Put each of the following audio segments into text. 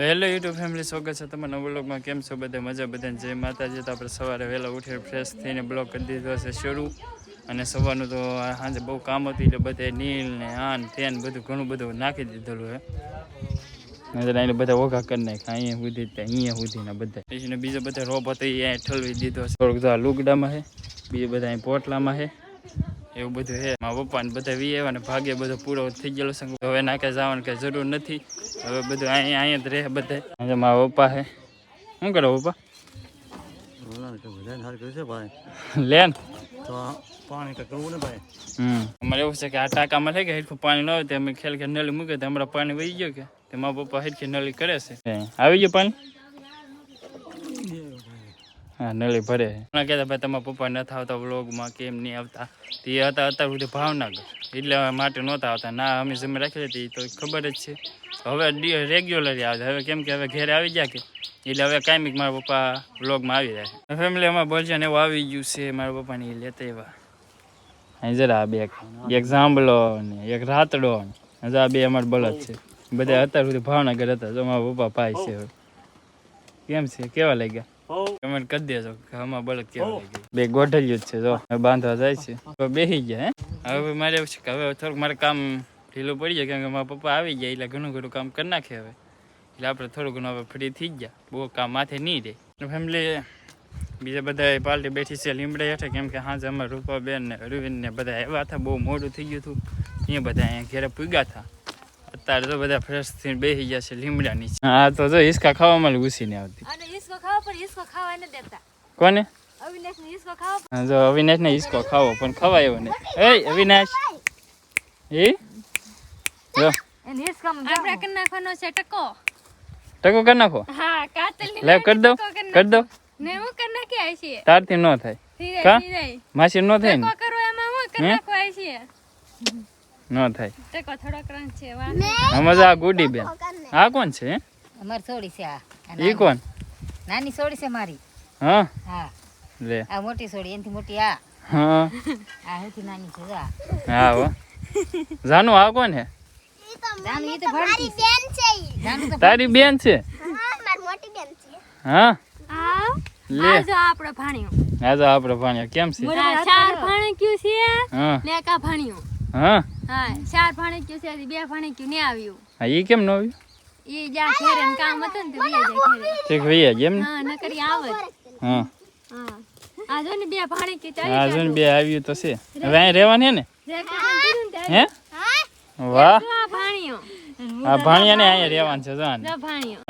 Hello YouTube family, સ્વાગત છે તમારા બ્લોગમાં કેમ છો બધા? મજા બધાને? જય માતાજી. તો આપણે સવારે વહેલા ઉઠીને ફ્રેશ થઈને બ્લોગ કરી દીધો છે શરૂ. અને સવારનું તો સાંજે બહુ કામ હતું, એટલે બધે નીલ ને આન, તેન બધું ઘણું બધું નાખી દીધેલું હે નજર બધા ઓઘા કરી નાખ્યા. અહીંયા સુધી તે, અહીંયા સુધી ને બધા. પછી બીજો બધા રોપ હતો, એ અહીંયા ઠલવી દીધો છે. થોડુંક તો લુગડામાં છે, બીજું બધા અહીં પોટલામાં છે. એવું બધું છે. મારા પપ્પા ને બધા વી ને ભાગ્ય બધો પૂરો થઈ ગયેલો છે. હવે નાખે જવાનું કઈ જરૂર નથી. હવે બધું અહીંયા અહીંયા જ રહે બધા. મારા પપ્પા છે. શું કરો પપ્પા? ઓલા કે બધાને હાર કર્યું છે ભાઈ. લે ને. તો આ પાણી તો કરવું ને ભાઈ. હમ. અમારે એવું છે કે આ ટાંકામાં કે પાણી ન હોય તો અમે ખેલ કે નળી મૂકે તો હમણાં પાણી વહી ગયો કે. તે મારા પપ્પા હેઠ નળી કરે છે. આવી ગયો પાણી? હા નળી ભરે. છે કહેતા, ભાઈ, તમારા પપ્પા નથી આવતા વ્લોગમાં, કેમ નહીં આવતા? તે હતા અત્યાર સુધી ભાવનગર. એટલે માટે નહોતા આવતા. ના, અમે જમે રાખી હતી, તો ખબર જ છે. હવે રેગ્યુલર આવે. હવે કેમ કે હવે ઘેરે આવી ગયા કે. એટલે હવે કાયમિક મારા પપ્પા વ્લોગમાં આવી જાય. ફેમિલી અમારે બોલશે એવું આવી ગયું છે, મારા પપ્પાની લેતા એવા અહીં જરા બે એક સાંભળો ને એક રાતડો ને. આ બે અમારે બળદ છે. બધા અત્યાર સુધી ભાવનગર હતા, તો મારા પપ્પા ભાઈ છે. કેમ છે? કેવા લાગ્યા? કમેન્ટ કરી દેજો કે આમાં બળદ કેવા બે ગોઠલ્યું જ છે જો. બાંધવા જાય છે. તો બેસી ગયા હે. હવે મારે એવું છે કે હવે થોડુંક મારે કામ ઢીલું પડી જાય કેમ કે મારા પપ્પા આવી ગયા એટલે ઘણું ઘણું કામ કરી નાખે હવે. એટલે આપણે થોડું ઘણું હવે ફ્રી થઈ ગયા. બહુ કામ માથે નહીં રહે. ફેમિલી બીજા બધા પાર્ટી બેઠી છે લીમડે હેઠે કેમ કે હાજે અમારે રૂપાબેન ને અરવિંદ ને બધા આવ્યા હતા બહુ મોડું થઈ ગયું હતું. અહીંયા બધા અહીંયા ઘેરે પૂગ્યા હતા. અત્યારે તો બધા ફ્રેશ થઈને બેસી ગયા છે લીમડા નીચે હા તો જો હિસકા ખાવામાં ઘૂસી ને આવતી. અને હિસકો ખાવા પણ હિસકો ખાવા ન દેતા. કોને? અવિનાશ ને હિસકો ખાવા જો અવિનાશ ને હિસકો ખાવો પણ ખવાય એવો નહીં. એ અવિનાશ. એ જો. એને હિસકો આપણે કરી નાખવાનો છે ટકો. ટકો કરી નાખો? હા કાતલ લે કરી દો કરી દો ને હું કરી નાખી આવી છે તારથી ન થાય. કા? માસી ન થાય ને? ટકો કરો એમાં હું કરી નાખો આવી છે ન થાય. ટકો થોડોક રંગ છે આ ગુડી બેન. આ કોણ છે? હે? અમારી સોડી છે આ. ઈ કોણ? નાની છોડી છે મારી. હા? હા. લે. આ મોટી સોડી એનાથી મોટી આ. હા. આ હેથી નાની છે આ હા હો. જાનુ આ કોણ હે? જાનું ઈ તો ભણતી છે. જાનું તો તારી બેન છે? હા આ લે. આ આપણો ભાણિયો. આ તો આપણે ભાણ્યા. કેમ છે? ચાર ભાણે ક્યું છે. હા. કા ભાણિયો? હા? હા ચાર ભાણે ક્યું છે બે ભાણે ક્યું ને આવ્યું. હા ઈ કેમ ન આવ્યું? એ જ્યાં ઘેરે ને કામ હતું ને તો જાય ઘેરે. ઠીક ભૈયા જેમ ને? હા નકરી આવત હા. હા. આ જો ને બે ભાણે ક્યું હા ચાલી જો ને બે આવ્યું તો છે. હવે અહીં રહેવાનું હે ને? જે ને હે? વાહ. જો ભાણિયો. આ ભાણિયા ને અહીંયા રહેવાનું છે જાન જો ભાણિયો.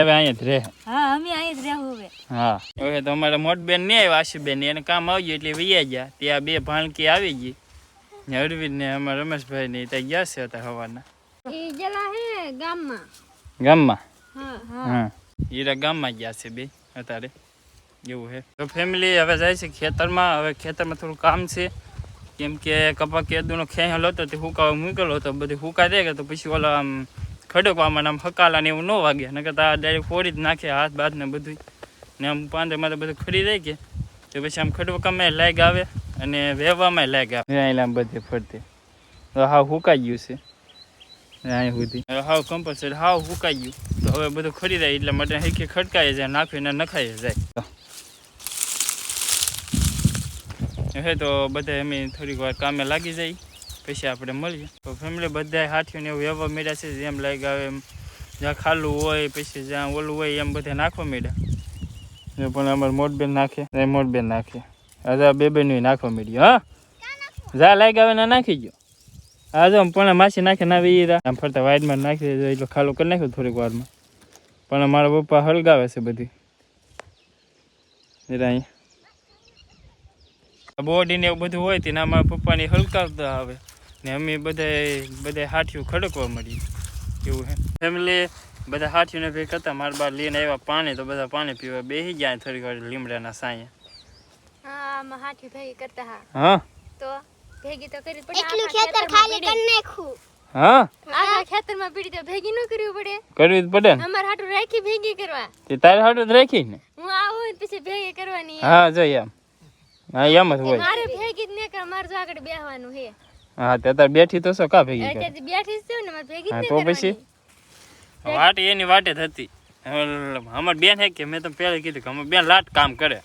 હવે અહીંયા જ રહે. હા અમે અહીંયા જ રહેવું હવે. હા. હવે તો અમારા મોટ બેન નહીં આવ્યા આશુબેન. એને કામ આવી એટલે વૈયા ગયા. ત્યાં બે ભાણકી આવી ગઈ. ને અરવિંદ ને અમારા રમેશભાઈ ને ત્યાં ગયા છે હતા હવાના એ ગયેલા હે ગામમાં ગામમાં હા હા હીરા ગામમાં ગયા છે બે અત્યારે એવું છે તો ફેમિલી હવે જાય છે ખેતરમાં હવે ખેતરમાં થોડું કામ છે કેમ કે કપા કેદુનો ખેંચેલો હતો તે હુકાવા મૂકેલો હતો બધી હુકા દે તો પછી ઓલા આમ ખડકવામાં આમ હકાલા ને એવું ન વાગે નકર તો આ ડાયરેક્ટ ફોડી જ નાખે હાથ બાથ ને બધું ને આમ પાંદરમાં તો બધું ખડી જાય કે તો પછી આમ ખડવકામાં લાગ આવે અને વહેવામાં લાગ્યા આમ બધે ફરતે. તો હાવ હુકાઈ ગયું છે. અહીંયા સુધી. હાવ કમ્પલસરી હાવ હુકાઈ ગયું. તો હવે બધું ખરી જાય એટલા માટે હેકે ખડકાઈ જાય નાખીને નખાઈ જાય. હે તો બધા અમે થોડીક વાર કામે લાગી જાય પછી આપણે મળીએ. તો ફેમિલી બધા હાથીઓને એવું વહેવા મળ્યા છે જેમ લાગ્યા આવે એમ જ્યાં ખાલું હોય પછી જ્યાં ઓલું હોય એમ બધા નાખવા મળ્યા એ પણ અમારે મોટબેન નાખે મોટબેન નાખે. આજે બે બે નું નાખવા મળ્યું હા? જા લાગ્યા આવે ને નાખી ગયો હા જો પણ માસી નાખે ના આમ ફરતા વાઈડમાં નાખી દેજો, એટલે ખાલું કરી નાખ્યું થોડીક વારમાં. પણ મારા પપ્પા હળગાવે છે બધી. જરા અહીં બોડી ને એવું બધું હોય તેના અમારા પપ્પાની હલકાવતા આવે. ને અમે બધા બધા હાથીઓ ખડકવા મળી એવું હે. ફેમિલી બધા હાથીઓને ભેગ કરતા મારા બાર લઈને આવ્યા પાણી, તો બધા પાણી પીવા બેસી ગયા, થોડીક વાર લીમડાના સાંયે. આમાં હાથી ભેગી કરતા હા. હા? તો ભેગી તો કરી જ એટલું ખેતર ખાલી કરી નાખ્યું હા? આખા ખેતરમાં પીડી તો ભેગી ન કરવી પડે. કરવી જ પડે ને? હાટું રાખી ભેગી કરવા. તે તારે હાટું જ રાખી ને? હું આવું ને પછી ભેગી કરવાની હા જો એમ. હા એમ જ હોય. મારે ભેગી જ કર મારે જો આગળ બેહવાનું હે. હા તે તાર બેઠી તો શું કા ભેગી કરે? બેઠી જ છું ને મારે ભેગી જ તો પછી? વાટ એની વાટે અમારી બેન હે કે મેં તમને પેલા કીધું કે અમારે બેન લાટ કામ કરે.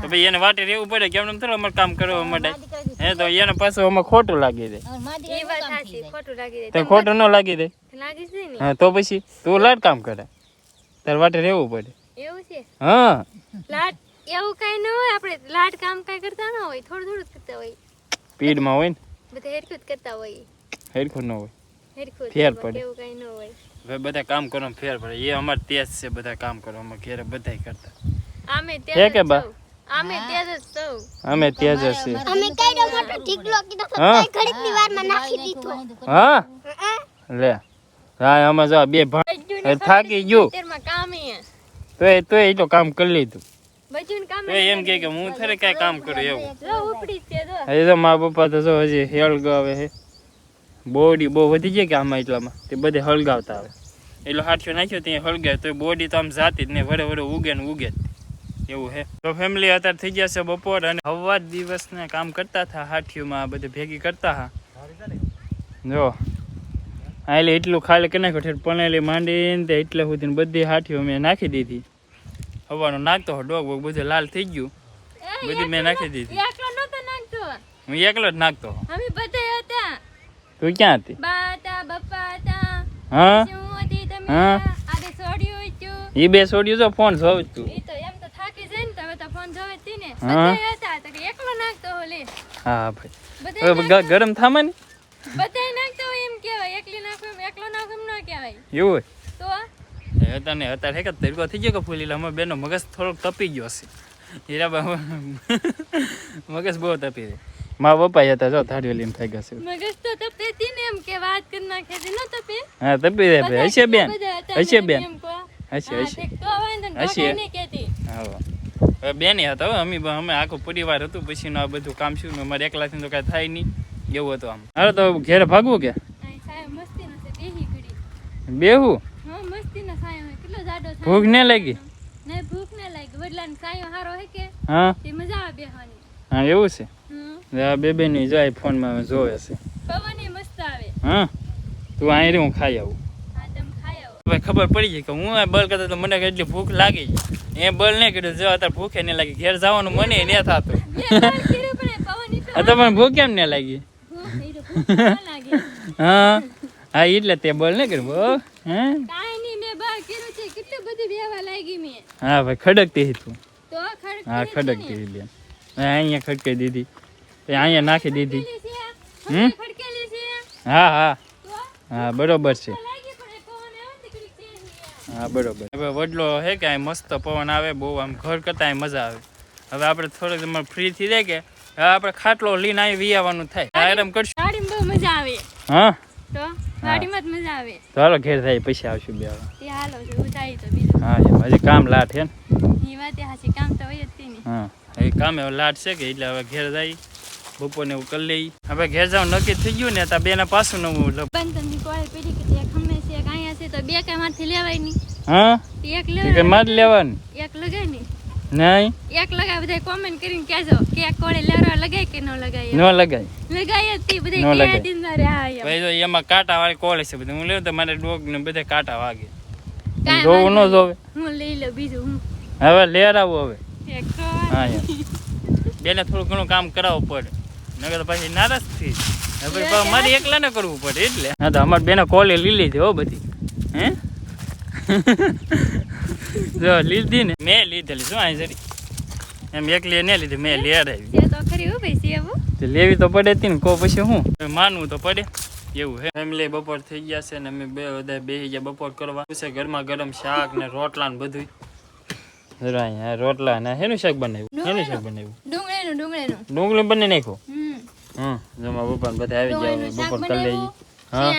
તો ભાઈ એને વાટે રહેવું પડે કેમ એમ થોડું અમારે કામ કરવા માટે હે તો એને પાછું અમારે ખોટું લાગી દે તો ખોટું ન લાગી દે લાગી છે ને? હા તો પછી તું લાટ કામ કરે. તારે વાટે રહેવું પડે. એવું છે? હા. લાટ એવું કઈ ન હોય આપણે લાટ કામ કઈ કરતા ન હોય થોડું થોડું કરતા હોય. સ્પીડમાં હોય ને. બધા હેરખું કરતા હોય. હેરખું ન હોય. હેરખું ફેર પડે. એવું કઈ ન હોય. હવે બધા કામ કરવામાં ફેર પડે. એ અમારે તેજ છે બધા કામ કરો અમે ઘેરે બધાય કરતા. હે કે બા? જ સૌ. અમે તેજ જ છે અમે કઈડો મોટો ઢીકલો કીધો તો હા? ઘડીકની વારમાં નાખી દીધો. હા? લે. હા આમાં જો બે ભાઈ થાકી ગયું. તો એ. તો એ તો કામ કરી લીધું. તો એમ કે કે હું થરે કઈ કામ કરું એવું. ઉપડી છે હજી તો મારા પપ્પા તો જો હજી હળગાવે છે બોડી બહુ વધી જાય કે આમાં એટલામાં? તે બધે હળગાવતા આવે એટલો હાથિયો નાખ્યો ત્યાં હળગાવે તો બોડી તો આમ જાતી જ ને વડે વડે ઉગે ને ઉગે જ. એવું હે. તો ફેમિલી અત્યારે થઈ ગયા છે બપોર અને હવા દિવસને કામ કરતા હતા હાથીઓમાં બધે ભેગી કરતા હા જો હા એટલે એટલું ખાલી કે નાખ્યું ઠેર પણેલી માંડીને તે એટલે સુધી બધી હાથીઓ મેં નાખી દીધી. હવાનો નાખતો હો ડોગ બોગ બધું લાલ થઈ ગયું. બધી મેં નાખી દીધી. એકલો નતો નાખતો. હું એકલો જ નાખતો. તું ક્યાં હતી હા? હું એ બે છોડ્યું તો ફોન જોઉં તું એ તો એમ તો થાકી જાય ને તો તો ફોન જોવે જ ને. હા. હતા તો કે એકલો નાખતો હો હા ભાઈ. ગરમ થામે ને? બધાય નાખતો હોય એમ કહેવાય એકલી નાખો એમ એકલો નાખો એમ ન કહેવાય. એવું તો એ તને અત્યારે કે તરીકો થઈ ગયો કે ફૂલી અમે બેનો મગજ થોડોક તપી ગયો છે. હીરાબા મગજ બહુ તપી જાય મારા પપ્પા હતા જો થાળીઓ લઈને થઈ ગયા છે. મગજ તો તપે હતી ને એમ કે વાત કરી નાખે છે. ન તપે હા તપી રે હશે બેન. હશે બેન. હશે હશે. ને, હશે. હા હવે બેની હતા હો અમે અમે આખો પરિવાર હતું પછી આ બધું કામ શું મારે એકલાથી તો કાંઈ થાય નહીં. એવું હતું આમ. હાલો તો ઘેરે ભાગવું કે? બેહી ભૂખ ને લાગી? ભૂખ ને લાગી. વડલાનો સાયો હારો હે કે? હા. તે મજા આવે બેહવાની. હા એવું છે. આ બેબે ની જાય ફોનમાં જોવે છે. હા? તું અહીં હું ખાઈ આવું. ભાઈ ખબર પડી ગઈ કે હું આ બળ કરતા તો મને એટલી ભૂખ લાગી એ બળ નહીં કર્યું જો અત્યારે ભૂખે નહીં લાગી. ઘેર જવાનું મને ન થતું. મને ભૂખ કેમ નહીં લાગી. હા? હા એટલે તે બળ નહીં કર્યું બહુ હે? નહીં, મેં મેં. ભાઈ ખડકતી હતી તું. હા. ખડકતી હતી. અહીંયા ખડકાઈ દીધી. અહીંયા નાખી દીધી. હમ? હા હા. હા બરોબર છે. આવે. હા બરોબર. હવે વડલો હે કે અહીં મસ્ત પવન આવે બહુ આમ ઘર કરતા મજા આવે. હવે આપણે થોડોક તમારે ફ્રી થઈ જાય કે હવે આપણે ખાટલો લઈને અહીં વી આવવાનું થાય આરામ કરશું. ગાડીમાં બહુ મજા આવે. હા? તો ગાડીમાં જ મજા આવે. તો હાલો ઘેર થાય પછી આવશું બે વાર. હાલો એવું તો બીજું. હા હજી કામ લાટ હે ને? એ વાત હાચી કામ તો હોય જ તે ને હા. એ કામ હવે લાટ છે કે એટલે હવે ઘેર જાય બપોરને એવું કરી લઈ હવે ઘેર જાવ નક્કી થઈ ગયું ને ત્યાં બેના પાછું નવું બંધનની કોળી પડી કે તે ખમે છે એક અહીંયા છે તો બે કાંઈ મારથી લેવાય નહીં. હા? એક લેવાય માર લેવાનું? એક લગાય ને. નહીં? એક લગાય બધા કોમેન્ટ કરીને કહેજો કે એક કોળે લેરો લગાય કે ન લગાય. ન લગાય. લગાય તે બધા. કે દિન મારે હા ભાઈ જો એમાં કાંટા વાળી કોળે છે બધું. હું લેવું તો મારે ડોગ ને બધે કાંટા વાગે. જોવું ન જોવે. હું લઈ લઉં બીજું હું. હવે લેર આવું હવે હા બેને થોડું ઘણું કામ કરાવવું પડે. નકર પાછી નારાજ થઈ. મારે એકલા ને કરવું પડે એટલે. હા તો અમારે બેને કોલે લીલી છે હો બધી. હે? જો લીધી ને. મેં લીધેલી શું અહીં જરી. એમ એકલી ને લીધી મેં લેર આવી. ભાઈ લેવી તો પડે તી ને કો પછી હું? માનવું તો પડે. એવું હે ફેમિલી બપોર થઈ ગયા છે ને અમે બે બધા બેસી ગયા બપોર કરવા. છે ગરમા ગરમ શાક ને રોટલા ને બધું રોટલા ને હેનું શાક બનાવ્યું? હેનું શાક બનાવ્યું? ડુંગળીનું ડુંગળીનું. ડુંગળી બને નાખ્યું? હમ જમા બપોર બધા આવી ગયા બપોર કરી બનાવ્યું હા?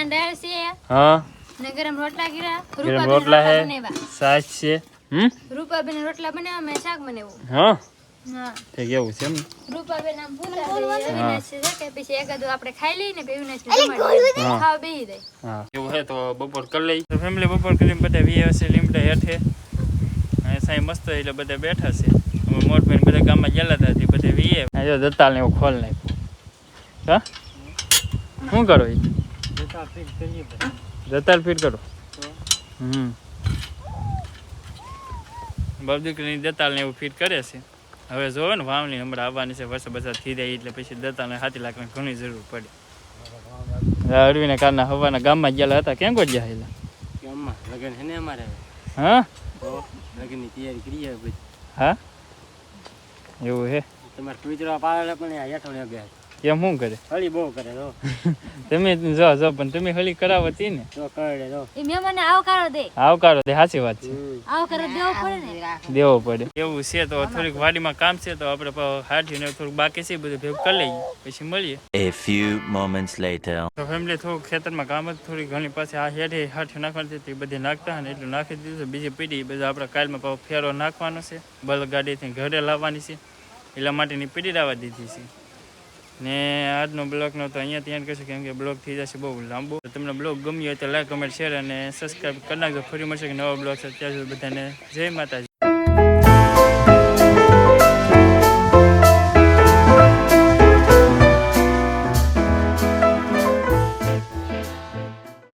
હા? ને ગરમ રોટલા કર્યા ગરમ રોટલા હે બનાવ્યા. સાસ છે. હમ? રૂપાબેન રોટલા બનાવ્યા મેં શાક બનાવ્યું. હા? હા. તે કેવું છે એમ? રૂપાબેન આમ ભૂલા દે છે કે પછી એકાદો આપણે ખાઈ લઈએ ને પછી અવિનાશ જમાડી ખાવા બેહી જાય. હા. એવું હે તો બપોર કરી લઈ ફેમિલી બપોર કરીને બધા વી હશે લીમડા હેઠે. સાંઈ મસ્ત એટલે બધા બેઠા છે. અમે મોટભાઈ બધા ગામમાં ગયેલા હતા બધા વીએ. દત્તાલ ને એવું ખોલ નાખ્યું. હા? શું કરો એ દત્તાલ ફીટ કરો. હમ. બાપ દતાલ ને એવું ફિટ કરે છે. હવે જોવે ને વાવણી હમણાં આવવાની છે વરસાદ વરસાદ થઈ જાય એટલે પછી દતાલને હાથી લાખની ઘણી જરૂર પડે. અરવીના કારના હવાના ગામમાં ગયેલા હતા કેમ કોઈ ગયા ગામમાં? લગન છે ને અમારે? હા? લગનની તૈયારી બધી હા? એવું હે? તમારે કુતરા પાડે પણ હેઠળ બે એમ શું કરે? હળી બહુ કરે તો તમે જો જો પણ તમે હળી કરાવતી ને? તો કરે તો એ મહેમાનને આવકારો દે. આવકારો દે સાચી વાત છે. આવકારો દેવો પડે ને. દેવો પડે. એવું છે તો થોડીક વાડીમાં કામ છે તો આપણે પાછું હાથીને થોડુંક બાકી છે બધું ભેગું કરી લઈએ પછી મળીએ. A few moments later. તો ફેમિલી થોડુંક ખેતરમાં કામ જ થોડી ઘણી પાસે આ હેઠે હાથી નાખવાની હતી બધી નાખતા અને ને એટલું નાખી દીધું છે. બીજી પીડી બધા આપણે કાલમાં પાછો ફેરો નાખવાનો છે બળગાડીથી ઘરે લાવવાની છે એટલા માટેની પીડી લાવવા દીધી છે. ને આજનો બ્લોગનો તો અહીંયા ત્યાં કહેશું કેમ કે બ્લોગ થઈ જશે બહુ લાંબો. તમને બ્લોગ ગમ્યો હોય તો લાઈક કમેન્ટ શેર અને સબસ્ક્રાઈબ કરી નાખજો. ફરી મળશે કે નવા બ્લોગ છે ત્યાં સુધી બધાને જય માતાજી.